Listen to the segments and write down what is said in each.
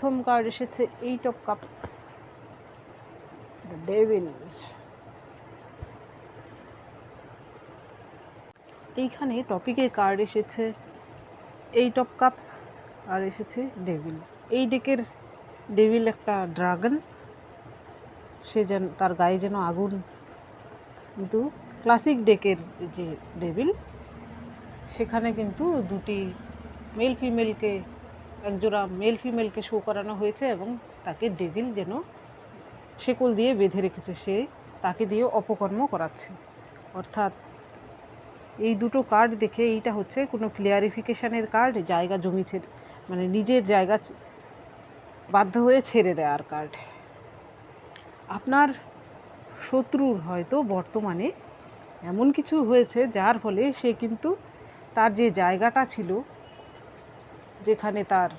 প্রথম কার্ড এসেছে eight of cups the devil এইখানে টপিকের কার্ড এসেছে এইট অফ কাপস আর এসেছে ডেভিল এই ডেকের ডেভিল একটা ড্রাগন সে যেন, তার গায়ে যেন আগুন কিন্তু ক্লাসিক ডেকের যে ডেভিল সেখানে কিন্তু দুটি মেল ফিমেলকে একজোড়া মেল ফিমেলকে শো করানো হয়েছে এবং তাকে ডেভিল যেন শেকল দিয়ে বেঁধে রেখেছে, সে তাকে দিয়ে অপকর্ম করাচ্ছে। অর্থাৎ এই দুটো কার্ড দেখে এইটা হচ্ছে কোনো ক্লিয়ারিফিকেশানের কার্ড জায়গা জমি ছেড়ে মানে নিজের জায়গা বাধ্য হয়ে ছেড়ে দেওয়ার কার্ড আপনার শত্রুর হয়তো বর্তমানে এমন কিছু হয়েছে যার ফলে সে কিন্তু তার যে জায়গাটা ছিল যেখানে তার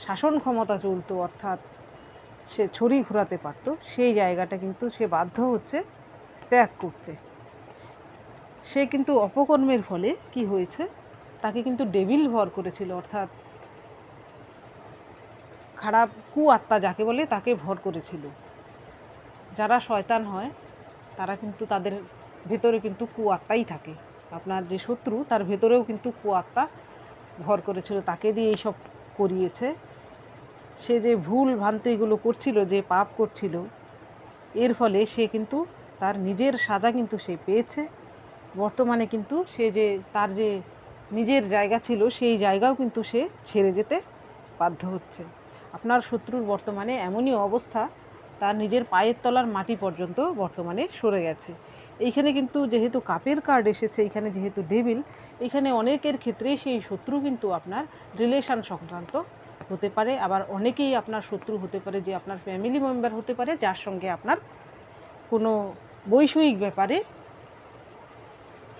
শাসন ক্ষমতা চলতো, অর্থাৎ সে ছড়ি ঘোরাতে পারতো, সেই জায়গাটা কিন্তু সে বাধ্য হচ্ছে ত্যাগ করতে। সে কিন্তু অপকর্মের ফলে কি হয়েছে? তাকে কিন্তু ডেভিল ভর করেছিল, অর্থাৎ খারাপ কু আত্মা যাকে বলে তাকে ভর করেছিল। যারা শয়তান হয়, তারা কিন্তু তাদের ভেতরে কিন্তু কু আত্মাই থাকে। আপনার যে শত্রু, তার ভেতরেও কিন্তু কু আত্মা ভর করেছিল, তাকে দিয়ে এইসব করিয়েছে। সে যে ভুল ভ্রান্তিগুলো করছিল, যে পাপ করছিল, এর ফলে সে কিন্তু তার নিজের সাজা কিন্তু সে পেয়েছে। বর্তমানে কিন্তু সে যে তার যে নিজের জায়গা ছিল, সেই জায়গাও কিন্তু সে ছেড়ে যেতে বাধ্য হচ্ছে। আপনার শত্রুর বর্তমানে এমনই অবস্থা, তার নিজের পায়ের তলার মাটি পর্যন্ত বর্তমানে সরে গেছে। এইখানে কিন্তু যেহেতু কাপের কার্ড এসেছে, এখানে যেহেতু ডেভিল এখানে অনেকের ক্ষেত্রেই সেই শত্রু কিন্তু আপনার রিলেশান সংক্রান্ত হতে পারে। আবার অনেকেই আপনার শত্রু হতে পারে যে আপনার ফ্যামিলি মেম্বার হতে পারে, যার সঙ্গে আপনার কোনো বৈষয়িক ব্যাপারে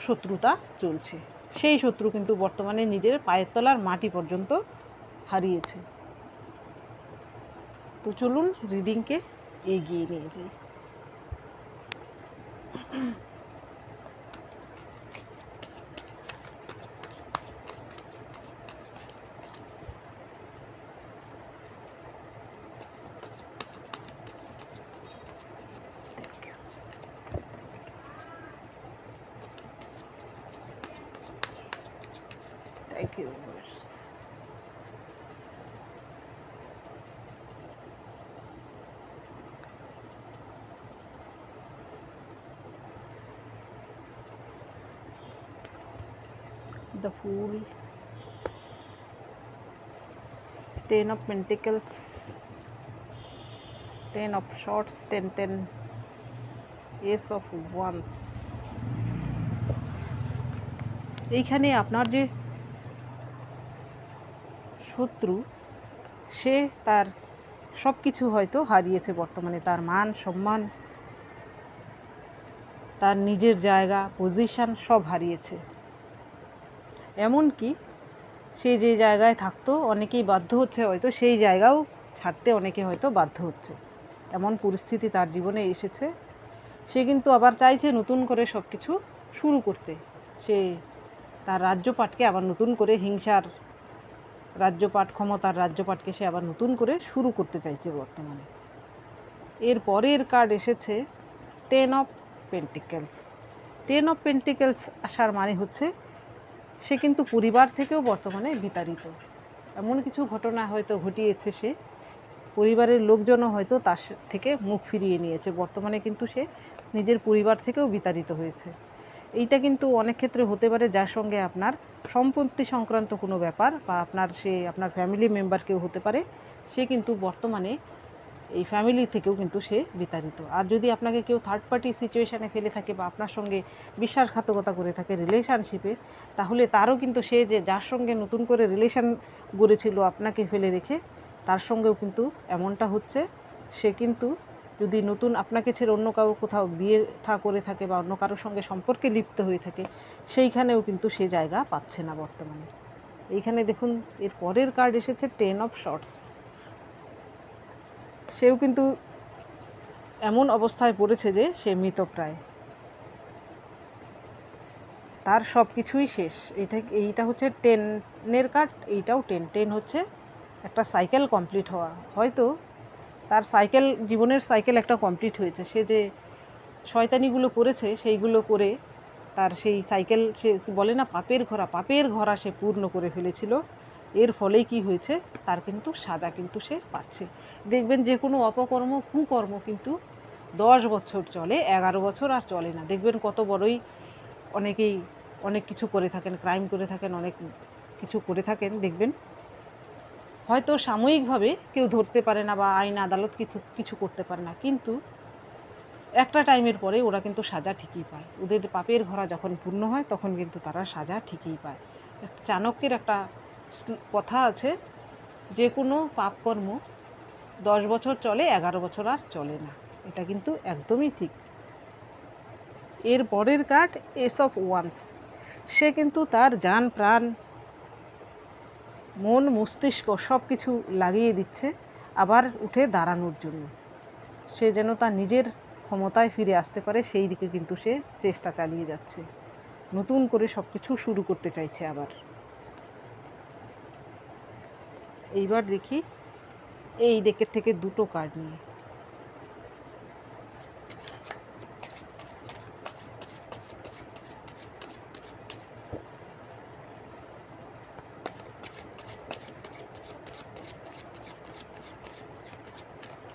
শত্রুতা চলছে। সেই শত্রু কিন্তু বর্তমানে নিজের পায়ের তলার মাটি পর্যন্ত হারিয়েছে। তো চলুন রিডিংকে এগিয়ে নিয়ে যাই। Mm-hmm. The Fool, Ten of Pentacles, Ten of Swords, Ten, Ten, Ace of Wands. এইখানে আপনার যে শত্রু সে তার সব কিছু হয়তো হারিয়েছে বর্তমানে তার মান সম্মান তার নিজের জায়গা পজিশন সব হারিয়েছে এমনকি সে যে জায়গায় থাকতো, অনেকেই বাধ্য হচ্ছে হয়তো সেই জায়গাও ছাড়তে, অনেকে হয়তো বাধ্য হচ্ছে। এমন পরিস্থিতি তার জীবনে এসেছে। সে কিন্তু আবার চাইছে নতুন করে সব কিছু শুরু করতে। সে তার রাজ্যপাটকে আবার নতুন করে হিংসার রাজ্যপাট, ক্ষমতার রাজ্যপাটকে সে আবার নতুন করে শুরু করতে চাইছে বর্তমানে। এর পরের কার্ড এসেছে ten of pentacles ten of pentacles আসার মানে হচ্ছে সে কিন্তু পরিবার থেকেও বর্তমানে বিতাড়িত। এমন কিছু ঘটনা হয়তো ঘটিয়েছে সে। পরিবারের লোকজনও হয়তো তার থেকে মুখ ফিরিয়ে নিয়েছে। বর্তমানে কিন্তু সে নিজের পরিবার থেকেও বিতাড়িত হয়েছে। এইটা কিন্তু অনেক ক্ষেত্রে হতে পারে যার সঙ্গে আপনার সম্পত্তি সংক্রান্ত কোনো ব্যাপার বা আপনার সে, আপনার ফ্যামিলি মেম্বার কেউ হতে পারে। সে কিন্তু বর্তমানে এই ফ্যামিলি থেকেও কিন্তু সে বিতাড়িত। আর যদি আপনাকে কেউ থার্ড পার্টি সিচুয়েশানে ফেলে থাকে বা আপনার সঙ্গে বিশ্বাসঘাতকতা করে থাকে রিলেশনশিপে তাহলে তারও কিন্তু সে যে যার সঙ্গে নতুন করে রিলেশন গড়েছিল আপনাকে ফেলে রেখে, তার সঙ্গেও কিন্তু এমনটা হচ্ছে। সে কিন্তু যদি নতুন আপনাকে ছেড়ে অন্য কারও কোথাও বিয়ে থা করে থাকে বা অন্য কারোর সঙ্গে সম্পর্কে লিপ্ত হয়ে থাকে, সেইখানেও কিন্তু সে জায়গা পাচ্ছে না বর্তমানে। এইখানে দেখুন, এর পরের কার্ড এসেছে টেন অফ শর্টস সেও কিন্তু এমন অবস্থায় পড়েছে যে সে মৃতপ্রায় তার সব কিছুই শেষ এটা এইটা হচ্ছে টেনের কার্ড এইটাও টেন। টেন হচ্ছে একটা সাইকেল কমপ্লিট হওয়া। হয়তো তার সাইকেল, জীবনের সাইকেল একটা কমপ্লিট হয়েছে। সে যে শয়তানিগুলো করেছে, সেইগুলো করে তার সেই সাইকেল সে বলে না, পাপের ঘোড়া পাপের ঘোড়া সে পূর্ণ করে ফেলেছিল। এর ফলেই কি হয়েছে? তার কিন্তু সাজা কিন্তু সে পাচ্ছে। দেখবেন যে কোনো অপকর্ম, কুকর্ম কিন্তু দশ বছর চলে, এগারো বছর আর চলে না। দেখবেন কত বড়ই অনেকেই অনেক কিছু করে থাকেন ক্রাইম করে থাকেন, অনেক কিছু করে থাকেন, দেখবেন। হয়তো সাময়িকভাবে কেউ ধরতে পারে না বা আইন আদালত কিছু কিছু করতে পারে না, কিন্তু একটা টাইমের পরে ওরা কিন্তু সাজা ঠিকই পায়। ওদের পাপের ঘোড়া যখন পূর্ণ হয়, তখন কিন্তু তারা সাজা ঠিকই পায়। একটা চাণক্যের একটা কথা আছে, যে কোনো পাপকর্ম দশ বছর চলে, এগারো বছর আর চলে না। এটা কিন্তু একদমই ঠিক। এর পরের কার্ড এস অফ ওয়ান্স সে কিন্তু তার যান প্রাণ, মন, মস্তিষ্ক সব কিছু লাগিয়ে দিচ্ছে, আবার উঠে দাঁড়ানোর জন্য। সে যেন তার নিজের ক্ষমতায় ফিরে আসতে পারে সেই দিকে কিন্তু সে চেষ্টা চালিয়ে যাচ্ছে। নতুন করে সব কিছু শুরু করতে চাইছে আবার। এইবার দেখি এই ডেকের থেকে দুটো কার্ড নিয়ে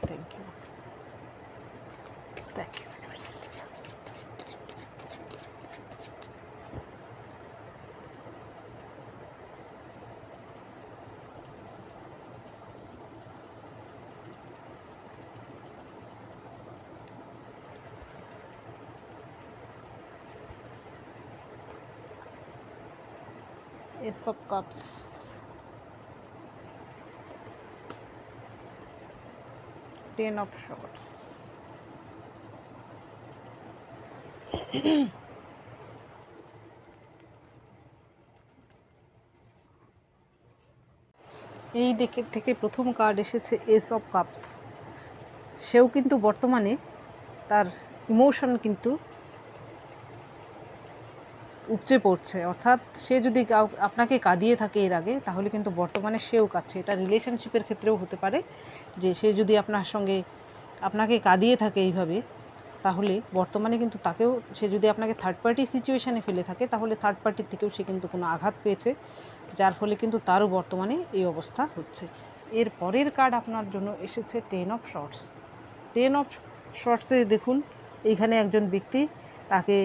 thank you thank you Ace of Cups. Ten of Swords. এই ডেকের থেকে প্রথম কার্ড এসেছে এস অফ কাপস সেও কিন্তু বর্তমানে তার ইমোশন কিন্তু উপচে পড়ছে। অর্থাৎ সে যদি আপনাকে কাঁদিয়ে থাকে এর আগে, তাহলে কিন্তু বর্তমানে সেও কাঁদছে। এটা রিলেশনশিপের ক্ষেত্রেও হতে পারে যে সে যদি আপনার সঙ্গে আপনাকে কাঁদিয়ে থাকে এইভাবে, তাহলে বর্তমানে কিন্তু তাকেও, সে যদি আপনাকে থার্ড পার্টি সিচুয়েশানে ফেলে থাকে, তাহলে থার্ড পার্টির থেকেও সে কিন্তু কোনো আঘাত পেয়েছে, যার ফলে কিন্তু তারও বর্তমানে এই অবস্থা হচ্ছে। এর পরের কার্ড আপনার জন্য এসেছে ten of swords ten of শর্টসে দেখুন এইখানে একজন ব্যক্তি তাকে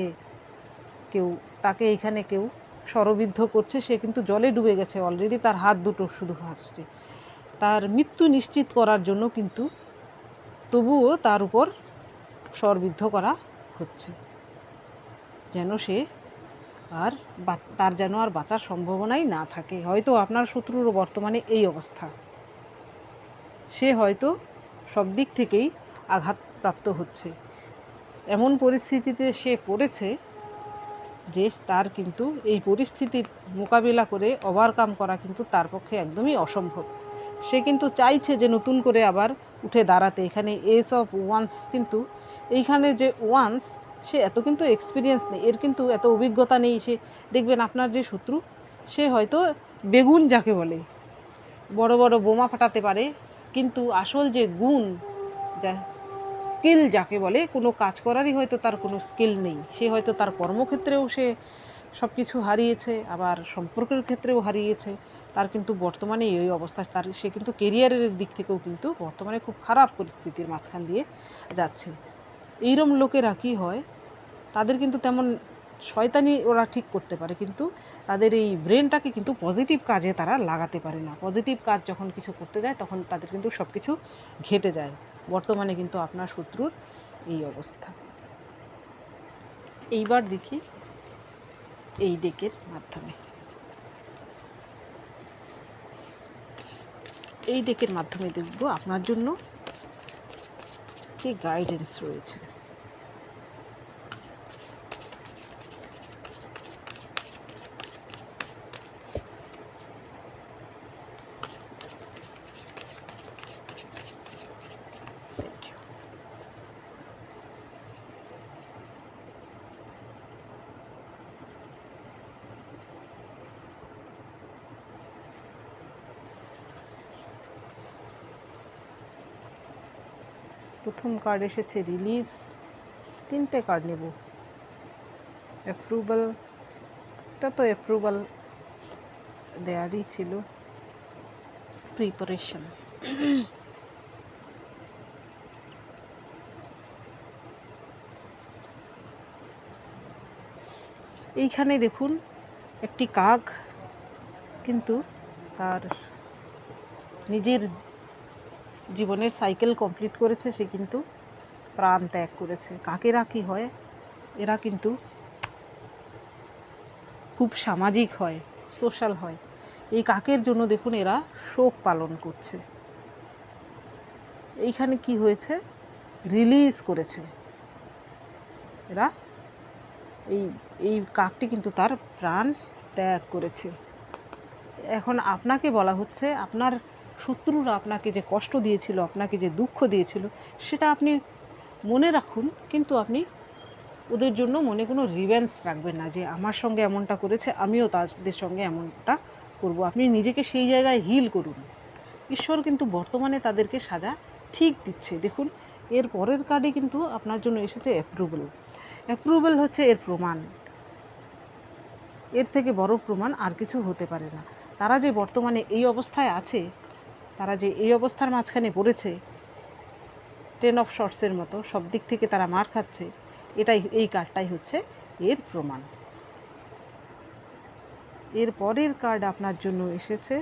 কেউ তাকে এইখানে কেউ স্বরবিদ্ধ করছে, সে কিন্তু জলে ডুবে গেছে অলরেডি তার হাত দুটো শুধু ভাসছে। তার মৃত্যু নিশ্চিত করার জন্য কিন্তু তবুও তার উপর স্বরবিদ্ধ করা হচ্ছে। যেন সে আর তার যেন আর বাঁচার সম্ভাবনাই না থাকে। হয়তো আপনার শত্রুরও বর্তমানে এই অবস্থা। সে হয়তো সব দিক থেকেই আঘাতপ্রাপ্ত হচ্ছে। এমন পরিস্থিতিতে সে পড়েছে যে তার কিন্তু এই পরিস্থিতির মোকাবিলা করে ওভারকাম করা কিন্তু তার পক্ষে একদমই অসম্ভব। সে কিন্তু চাইছে যে নতুন করে আবার উঠে দাঁড়াতে। এখানে এস অফ ওয়ান্স কিন্তু, এইখানে যে ওয়ান্স সে এত কিন্তু এক্সপিরিয়েন্স নেই। এর কিন্তু এত অভিজ্ঞতা নেই। সে দেখবেন আপনার যে শত্রু, সে হয়তো বেগুন যাকে বলে, বড় বড় বোমা ফাটাতে পারে। কিন্তু আসল যে গুণ, যা স্কিল যাকে বলে, কোনো কাজ করারই হয়তো তার কোনো স্কিল নেই। সে হয়তো তার কর্মক্ষেত্রেও সে সব কিছু হারিয়েছে, আবার সম্পর্কের ক্ষেত্রেও হারিয়েছে। তার কিন্তু বর্তমানে এই অবস্থা, তার, সে কিন্তু কেরিয়ারের দিক থেকেও কিন্তু বর্তমানে খুব খারাপ পরিস্থিতির মাঝখান দিয়ে যাচ্ছে। এইরম লোকেরা কী হয়, তাদের কিন্তু তেমন শয়তানি ওরা ঠিক করতে পারে, কিন্তু তাদের এই ব্রেনটাকে কিন্তু পজিটিভ কাজে তারা লাগাতে পারে না। পজিটিভ কাজ যখন কিছু করতে যায়, তখন তাদের কিন্তু সব কিছু ঘেটে যায়। বর্তমানে কিন্তু আপনার শত্রুর এই অবস্থা। এইবার দেখি এই ডেকের মাধ্যমে। এই ডেকের মাধ্যমে দেখব আপনার জন্য কি গাইডেন্স রয়েছে। প্রথম কার্ড এসেছে রিলিজ তিনটে কার্ড নেব। অ্যাপ্রুভাল এটা তো অ্যাপ্রুভাল দেয়ারই ছিল। প্রিপারেশন এইখানে দেখুন, একটি কাক কিন্তু তার নিজের জীবনের সাইকেল কমপ্লিট করেছে, সে কিন্তু প্রাণ ত্যাগ করেছে। কাকেরা কি হয়? এরা কিন্তু খুব সামাজিক হয় সোশ্যাল হয়। এই কাকের জন্য দেখুন এরা শোক পালন করছে। এইখানে কি হয়েছে? রিলিজ করেছে। এরা এই এই কাকটি কিন্তু তার প্রাণ ত্যাগ করেছে। এখন আপনাকে বলা হচ্ছে, আপনার শত্রুরা আপনাকে যে কষ্ট দিয়েছিল, আপনাকে যে দুঃখ দিয়েছিল, সেটা আপনি মনে রাখুন, কিন্তু আপনি ওদের জন্য মনে কোনো রিভেন্স রাখবেন না যে আমার সঙ্গে এমনটা করেছে, আমিও তাদের সঙ্গে এমনটা করব। আপনি নিজেকে সেই জায়গায় হিল করুন। ঈশ্বর কিন্তু বর্তমানে তাদেরকে সাজা ঠিক দিচ্ছে। দেখুন, এর পরের কার্ডে কিন্তু আপনার জন্য এসেছে অ্যাপ্রুভাল অ্যাপ্রুভাল হচ্ছে এর প্রমাণ। এর থেকে বড় প্রমাণ আর কিছু হতে পারে না। তারা যে বর্তমানে এই অবস্থায় আছে তারা যে এই অবস্থার মাঝখানে পড়েছে টেন অফ শর্টসের মতো, সব দিক থেকে তারা মার খাচ্ছে, এটাই, এই কার্ডটাই হচ্ছে এর প্রমাণ। এর পরের কার্ড আপনার জন্য এসেছে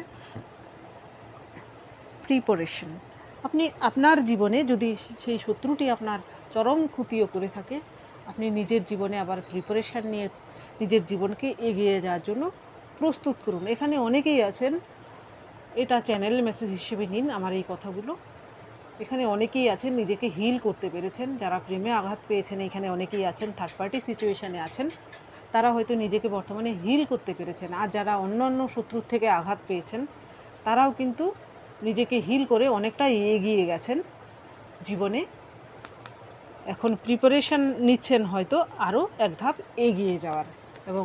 প্রিপারেশন আপনি, আপনার জীবনে যদি সেই শত্রুটি আপনার চরম ক্ষতিও করে থাকে, আপনি নিজের জীবনে আবার প্রিপারেশান নিয়ে নিজের জীবনকে এগিয়ে যাওয়ার জন্য প্রস্তুত করুন। এখানে অনেকেই আছেন এটা চ্যানেল মেসেজ হিসেবে নিন আমার এই কথাগুলো। এখানে অনেকেই আছেন, নিজেকে হিল করতে পেরেছেন, যারা প্রেমে আঘাত পেয়েছেন, এখানে অনেকেই আছেন থার্ড পার্টি সিচুয়েশানে আছেন, তারা হয়তো নিজেকে বর্তমানে হিল করতে পেরেছেন। আর যারা অন্য অন্য শত্রুর থেকে আঘাত পেয়েছেন, তারাও কিন্তু নিজেকে হিল করে অনেকটা এগিয়ে গেছেন জীবনে। এখন প্রিপারেশান নিচ্ছেন হয়তো আরও এক ধাপ এগিয়ে যাওয়ার। এবং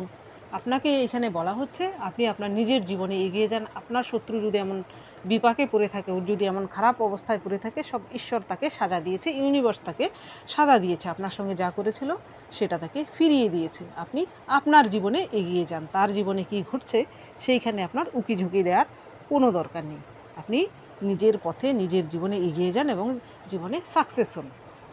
আপনাকে এখানে বলা হচ্ছে, আপনি আপনার নিজের জীবনে এগিয়ে যান। আপনার শত্রু যদি এমন বিপাকে পড়ে থাকে, ওর যদি এমন খারাপ অবস্থায় পড়ে থাকে, সব ঈশ্বর তাকে সাজা দিয়েছে ইউনিভার্স তাকে সাজা দিয়েছে। আপনার সঙ্গে যা করেছিল, সেটা তাকে ফিরিয়ে দিয়েছে। আপনি আপনার জীবনে এগিয়ে যান। তার জীবনে কি ঘটছে, সেইখানে আপনার উকি ঝুঁকি দেওয়ার কোনো দরকার নেই। আপনি নিজের পথে নিজের জীবনে এগিয়ে যান এবং জীবনে সাকসেস হন।